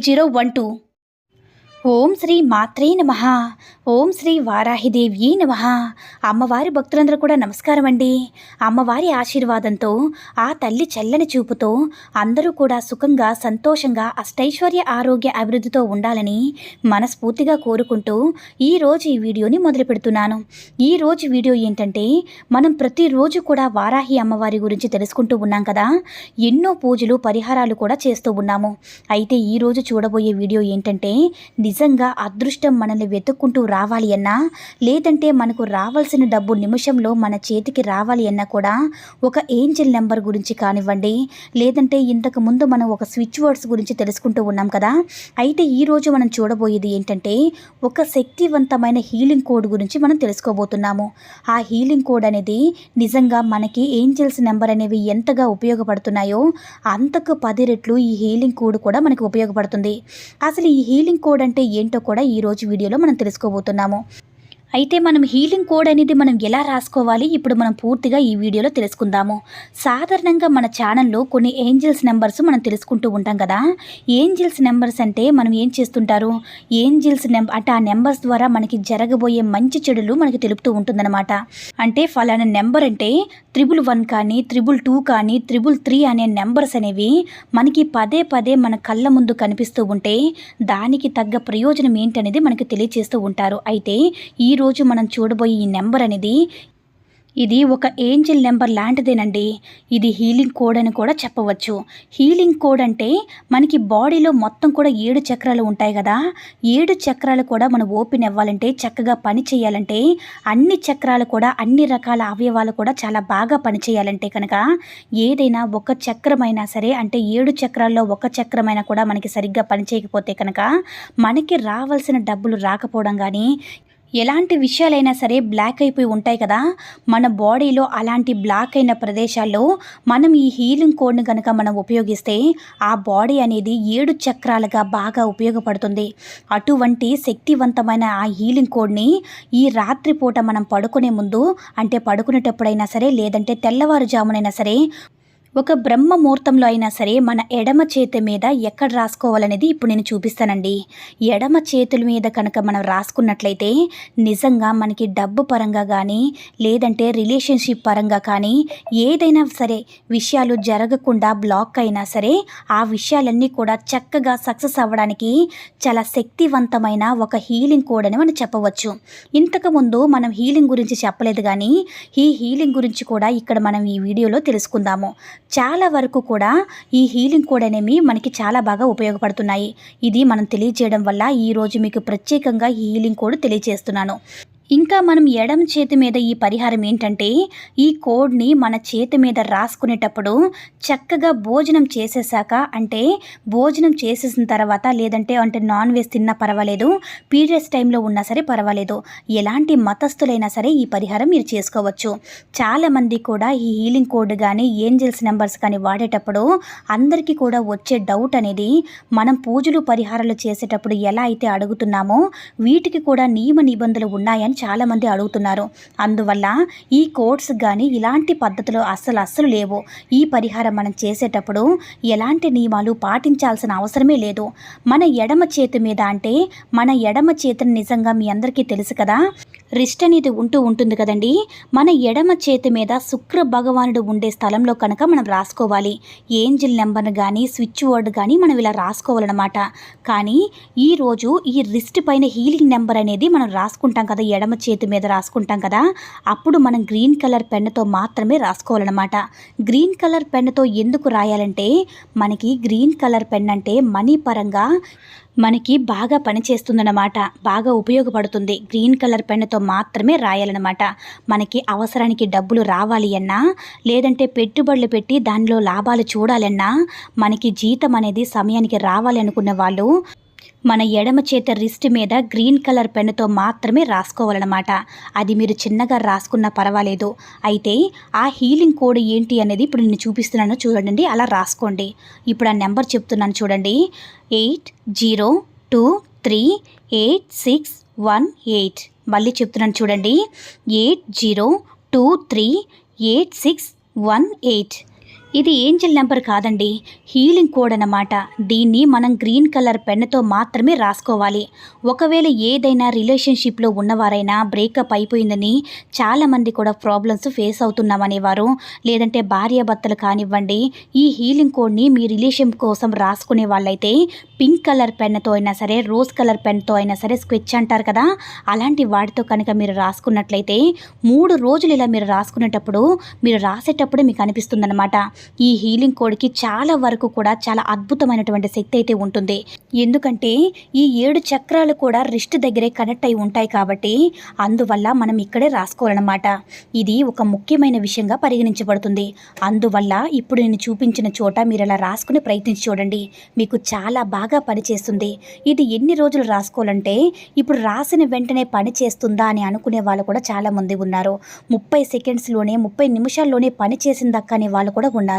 zero one two Om Shri మాత్రే నమ ఓం శ్రీ వారాహిదేవి నమ. అమ్మవారి భక్తులందరూ కూడా నమస్కారం అండి. అమ్మవారి ఆశీర్వాదంతో ఆ తల్లి చల్లని చూపుతో అందరూ కూడా సుఖంగా సంతోషంగా అష్టైశ్వర్య ఆరోగ్య అభివృద్ధితో ఉండాలని మనస్ఫూర్తిగా కోరుకుంటూ ఈరోజు ఈ వీడియోని మొదలు పెడుతున్నాను. ఈరోజు వీడియో ఏంటంటే మనం ప్రతిరోజు కూడా వారాహి అమ్మవారి గురించి తెలుసుకుంటూ ఉన్నాం కదా. ఎన్నో పూజలు పరిహారాలు కూడా చేస్తూ ఉన్నాము. అయితే ఈరోజు చూడబోయే వీడియో ఏంటంటే నిజంగా అదృష్టం మనల్ని వెతుక్కుంటూ రా రావాలి అన్నా? లేదంటే మనకు రావాల్సిన డబ్బు నిమిషంలో మన చేతికి రావాలి అన్నా కూడా ఒక ఏంజిల్ నెంబర్ గురించి కానివ్వండి లేదంటే ఇంతకు ముందు మనం ఒక స్విచ్ వర్డ్స్ గురించి తెలుసుకుంటూ ఉన్నాం కదా? అయితే ఈరోజు మనం చూడబోయేది ఏంటంటే ఒక శక్తివంతమైన హీలింగ్ కోడ్ గురించి మనం తెలుసుకోబోతున్నాము. ఆ హీలింగ్ కోడ్ అనేది నిజంగా మనకి ఏంజిల్స్ నెంబర్ అనేవి ఎంతగా ఉపయోగపడుతున్నాయో అంతకు పది రెట్లు ఈ హీలింగ్ కోడ్ కూడా మనకు ఉపయోగపడుతుంది. అసలు ఈ హీలింగ్ కోడ్ అంటే ఏంటో కూడా ఈరోజు వీడియోలో మనం తెలుసుకోబోతున్నాము అయితే మనం హీలింగ్ కోడ్ అనేది మనం ఎలా రాసుకోవాలి? ఇప్పుడు మనం పూర్తిగా ఈ వీడియోలో తెలుసుకుందాము. సాధారణంగా మన ఛానల్లో కొన్ని ఏంజిల్స్ నెంబర్స్ మనం తెలుసుకుంటూ ఉంటాం కదా. ఏంజిల్స్ నెంబర్స్ అంటే మనం ఏం చేస్తుంటారు? ఏంజిల్స్ నెంబర్ అంటే ఆ నెంబర్స్ ద్వారా మనకి జరగబోయే మంచి చెడులు మనకి తెలుపుతూ ఉంటుందన్నమాట. అంటే ఫలానా నెంబర్ అంటే త్రిబుల్ వన్ కానీ త్రిబుల్ టూ కానీ త్రిబుల్ త్రీ అనే నెంబర్స్ అనేవి మనకి పదే పదే మన కళ్ళ ముందు కనిపిస్తూ ఉంటే దానికి తగ్గ ప్రయోజనం ఏంటనేది మనకి తెలియజేస్తూ ఉంటారు. అయితే ఈ రోజు మనం చూడబోయే ఈ నెంబర్ అనేది ఇది ఒక ఏంజల్ నెంబర్ లాంటిదేనండి. ఇది హీలింగ్ కోడ్ అని కూడా చెప్పవచ్చు. హీలింగ్ కోడ్ అంటే మనకి బాడీలో మొత్తం కూడా ఏడు చక్రాలు ఉంటాయి కదా. ఏడు చక్రాలు కూడా మనం ఓపెన్ అవ్వాలంటే చక్కగా పని చేయాలంటే అన్ని చక్రాలు కూడా అన్ని రకాల అవయవాలు కూడా చాలా బాగా పనిచేయాలంటే కనుక ఏదైనా ఒక చక్రమైనా సరే అంటే ఏడు చక్రాల్లో ఒక చక్రమైనా కూడా మనకి సరిగ్గా పనిచేయకపోతే కనుక మనకి రావాల్సిన డబ్బులు రాకపోవడం కానీ ఎలాంటి విషయాలైనా సరే బ్లాక్ అయిపోయి ఉంటాయి కదా. మన బాడీలో అలాంటి బ్లాక్ అయిన ప్రదేశాల్లో మనం ఈ హీలింగ్ కోడ్ని కనుక మనం ఉపయోగిస్తే ఆ బాడీ అనేది ఏడు చక్రాలుగా బాగా ఉపయోగపడుతుంది. అటువంటి శక్తివంతమైన ఆ హీలింగ్ కోడ్ని ఈ రాత్రిపూట మనం పడుకునే ముందు అంటే పడుకునేటప్పుడైనా సరే లేదంటే తెల్లవారుజామునైనా సరే ఒక బ్రహ్మ ముహూర్తంలో అయినా సరే మన ఎడమ చేతి మీద ఎక్కడ రాసుకోవాలనేది ఇప్పుడు నేను చూపిస్తానండి. ఎడమ చేతుల మీద కనుక మనం రాసుకున్నట్లయితే నిజంగా మనకి డబ్బు పరంగా కానీ లేదంటే రిలేషన్షిప్ పరంగా కానీ ఏదైనా సరే విషయాలు జరగకుండా బ్లాక్ అయినా సరే ఆ విషయాలన్నీ కూడా చక్కగా సక్సెస్ అవ్వడానికి చాలా శక్తివంతమైన ఒక హీలింగ్ కోడ్ అని మనం చెప్పవచ్చు. ఇంతకుముందు మనం హీలింగ్ గురించి చెప్పలేదు కానీ ఈ హీలింగ్ గురించి కూడా ఇక్కడ మనం ఈ వీడియోలో తెలుసుకుందాము. చాలా వరకు కూడా ఈ హీలింగ్ కోడ్ అనేవి మనకి చాలా బాగా ఉపయోగపడుతున్నాయి. ఇది మనం తెలియజేయడం వల్ల ఈరోజు మీకు ప్రత్యేకంగా ఈ హీలింగ్ కోడ్ తెలియజేస్తున్నాను. ఇంకా మనం ఎడమ చేతి మీద ఈ పరిహారం ఏంటంటే ఈ కోడ్ని మన చేతి మీద రాసుకునేటప్పుడు చక్కగా భోజనం చేసేసాక అంటే భోజనం చేసేసిన తర్వాత లేదంటే అంటే నాన్ వెజ్ తిన్నా పర్వాలేదు పీరియడ్స్ టైంలో ఉన్నా సరే పర్వాలేదు ఎలాంటి మతస్థులైనా సరే ఈ పరిహారం మీరు చేసుకోవచ్చు. చాలామంది కూడా ఈ హీలింగ్ కోడ్ కానీ ఏంజల్స్ నెంబర్స్ కానీ వాడేటప్పుడు అందరికీ కూడా వచ్చే డౌట్ అనేది మనం పూజలు పరిహారాలు చేసేటప్పుడు ఎలా అయితే అడుగుతున్నామో వీటికి కూడా నియమ నిబంధనలు ఉన్నాయని చాలామంది అడుగుతున్నారు. అందువల్ల ఈ కోడ్స్ కానీ ఇలాంటి పద్ధతులు అస్సలు అస్సలు లేవు. ఈ పరిహారం మనం చేసేటప్పుడు ఎలాంటి నియమాలు పాటించాల్సిన అవసరమే లేదు. మన ఎడమ చేతి మీద అంటే మన ఎడమ చేతిని నిజంగా మీ అందరికీ తెలుసు కదా. రిస్ట్ అనేది ఉంటూ ఉంటుంది కదండి. మన ఎడమ చేతి మీద శుక్ర భగవానుడు ఉండే స్థలంలో కనుక మనం రాసుకోవాలి. ఏంజిల్ నెంబర్ కానీ స్విచ్ వర్డ్ కానీ మనం ఇలా రాసుకోవాలన్నమాట. కానీ ఈరోజు ఈ రిస్ట్ పైన హీలింగ్ నెంబర్ అనేది మనం రాసుకుంటాం కదా ఎడమ చేతి మీద రాసుకుంటాం కదా అప్పుడు మనం గ్రీన్ కలర్ పెన్నుతో మాత్రమే రాసుకోవాలన్నమాట. గ్రీన్ కలర్ పెన్నుతో ఎందుకు రాయాలంటే మనకి గ్రీన్ కలర్ పెన్ అంటే మనీ పరంగా మనకి బాగా పనిచేస్తుందన్నమాట. బాగా ఉపయోగపడుతుంది. గ్రీన్ కలర్ పెన్నుతో మాత్రమే రాయాలన్నమాట. మనకి అవసరానికి డబ్బులు రావాలి అన్నా లేదంటే పెట్టుబడులు పెట్టి దానిలో లాభాలు చూడాలన్నా మనకి జీతం అనేది సమయానికి రావాలి అనుకున్న వాళ్ళు మన ఎడమ చేత రిస్ట్ మీద గ్రీన్ కలర్ పెన్నుతో మాత్రమే రాసుకోవాలన్నమాట. అది మీరు చిన్నగా రాసుకున్నా పర్వాలేదు. అయితే ఆ హీలింగ్ కోడ్ ఏంటి అనేది ఇప్పుడు నేను చూపిస్తున్నాను చూడండి అలా రాసుకోండి. ఇప్పుడు ఆ నెంబర్ చెప్తున్నాను చూడండి. Eight zero two three eight six one eight. మళ్ళీ చెప్తున్నాను చూడండి. Eight zero two three eight six one eight. ఇది ఏంజల్ నెంబర్ కాదండి. హీలింగ్ కోడ్ అన్నమాట. దీన్ని మనం గ్రీన్ కలర్ పెన్నుతో మాత్రమే రాసుకోవాలి. ఒకవేళ ఏదైనా రిలేషన్షిప్లో ఉన్నవారైనా బ్రేకప్ అయిపోయిందని చాలామంది కూడా ప్రాబ్లమ్స్ ఫేస్ అవుతున్నామనేవారు. లేదంటే భార్యాభర్తలు కానివ్వండి ఈ హీలింగ్ కోడ్ని మీ రిలేషన్ కోసం రాసుకునే వాళ్ళైతే పింక్ కలర్ పెన్నుతో అయినా సరే రోజ్ కలర్ పెన్తో అయినా సరే స్కెచ్ అంటారు కదా అలాంటి వాటితో కనుక మీరు రాసుకున్నట్లయితే మూడు రోజులు ఇలా మీరు రాసుకునేటప్పుడు మీరు రాసేటప్పుడు మీకు అనిపిస్తుందన్నమాట. ఈ హీలింగ్ కోడ్కి చాలా వరకు కూడా చాలా అద్భుతమైనటువంటి శక్తి అయితే ఉంటుంది. ఎందుకంటే ఈ ఏడు చక్రాలు కూడా రిస్ట్ దగ్గరే కనెక్ట్ అయి ఉంటాయి కాబట్టి అందువల్ల మనం ఇక్కడే రాసుకోవాలన్నమాట. ఇది ఒక ముఖ్యమైన విషయంగా పరిగణించబడుతుంది. అందువల్ల ఇప్పుడు నేను చూపించిన చోట మీరు అలా రాసుకుని ప్రయత్నించి చూడండి. మీకు చాలా బాగా పనిచేస్తుంది ఇది ఎన్ని రోజులు రాసుకోవాలంటే ఇప్పుడు రాసిన వెంటనే పని చేస్తుందా అని అనుకునే వాళ్ళు కూడా చాలా మంది ఉన్నారు. ముప్పై సెకండ్స్లోనే ముప్పై నిమిషాల్లోనే పని చేసిందక్క అనే వాళ్ళు కూడా ఉన్నారు.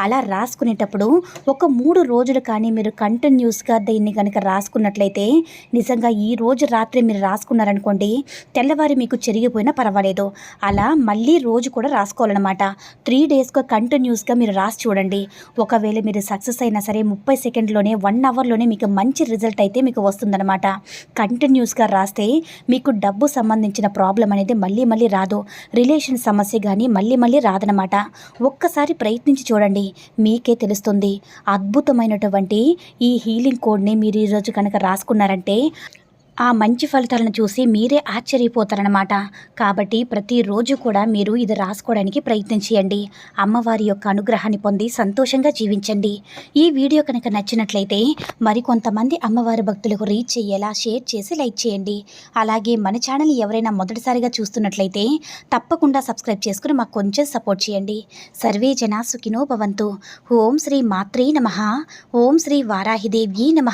అలా రాసుకునేటప్పుడు ఒక మూడు రోజులు కానీ మీరు కంటిన్యూస్గా దీన్ని కనుక రాసుకున్నట్లయితే నిజంగా ఈ రోజు రాత్రి మీరు రాసుకున్నారనుకోండి తెల్లవారి మీకు చెరిగిపోయినా పర్వాలేదు. అలా మళ్ళీ రోజు కూడా రాసుకోవాలన్నమాట. త్రీ డేస్గా కంటిన్యూస్గా మీరు రాసి చూడండి. ఒకవేళ మీరు సక్సెస్ అయినా సరే ముప్పై సెకండ్లోనే వన్ అవర్లోనే మీకు మంచి రిజల్ట్ అయితే మీకు వస్తుందన్నమాట. కంటిన్యూస్గా రాస్తే మీకు డబ్బు సంబంధించిన ప్రాబ్లం అనేది మళ్ళీ మళ్ళీ రాదు. రిలేషన్ సమస్య కానీ మళ్ళీ మళ్ళీ రాదనమాట ఒక్కసారి ప్రయత్నం ప్రయత్నించి చూడండి మీకే తెలుస్తుంది. అద్భుతమైనటువంటి ఈ హీలింగ్ కోడ్ని మీరు ఈరోజు కనుక రాసుకున్నారంటే ఆ మంచి ఫలితాలను చూసి మీరే ఆశ్చర్యపోతారనమాట కాబట్టి ప్రతిరోజు కూడా మీరు ఇది రాసుకోవడానికి ప్రయత్నం చేయండి. అమ్మవారి యొక్క అనుగ్రహాన్ని పొంది సంతోషంగా జీవించండి. ఈ వీడియో కనుక నచ్చినట్లయితే మరికొంతమంది అమ్మవారి భక్తులకు రీచ్ అయ్యేలా షేర్ చేసి లైక్ చేయండి. అలాగే మన ఛానల్ ఎవరైనా మొదటిసారిగా చూస్తున్నట్లయితే తప్పకుండా సబ్స్క్రైబ్ చేసుకుని మాకు కొంచెం సపోర్ట్ చేయండి. సర్వే జనా సుఖినో భవంతు. ఓం శ్రీ మాత్రే నమ. ఓం శ్రీ వారాహిదేవి నమ.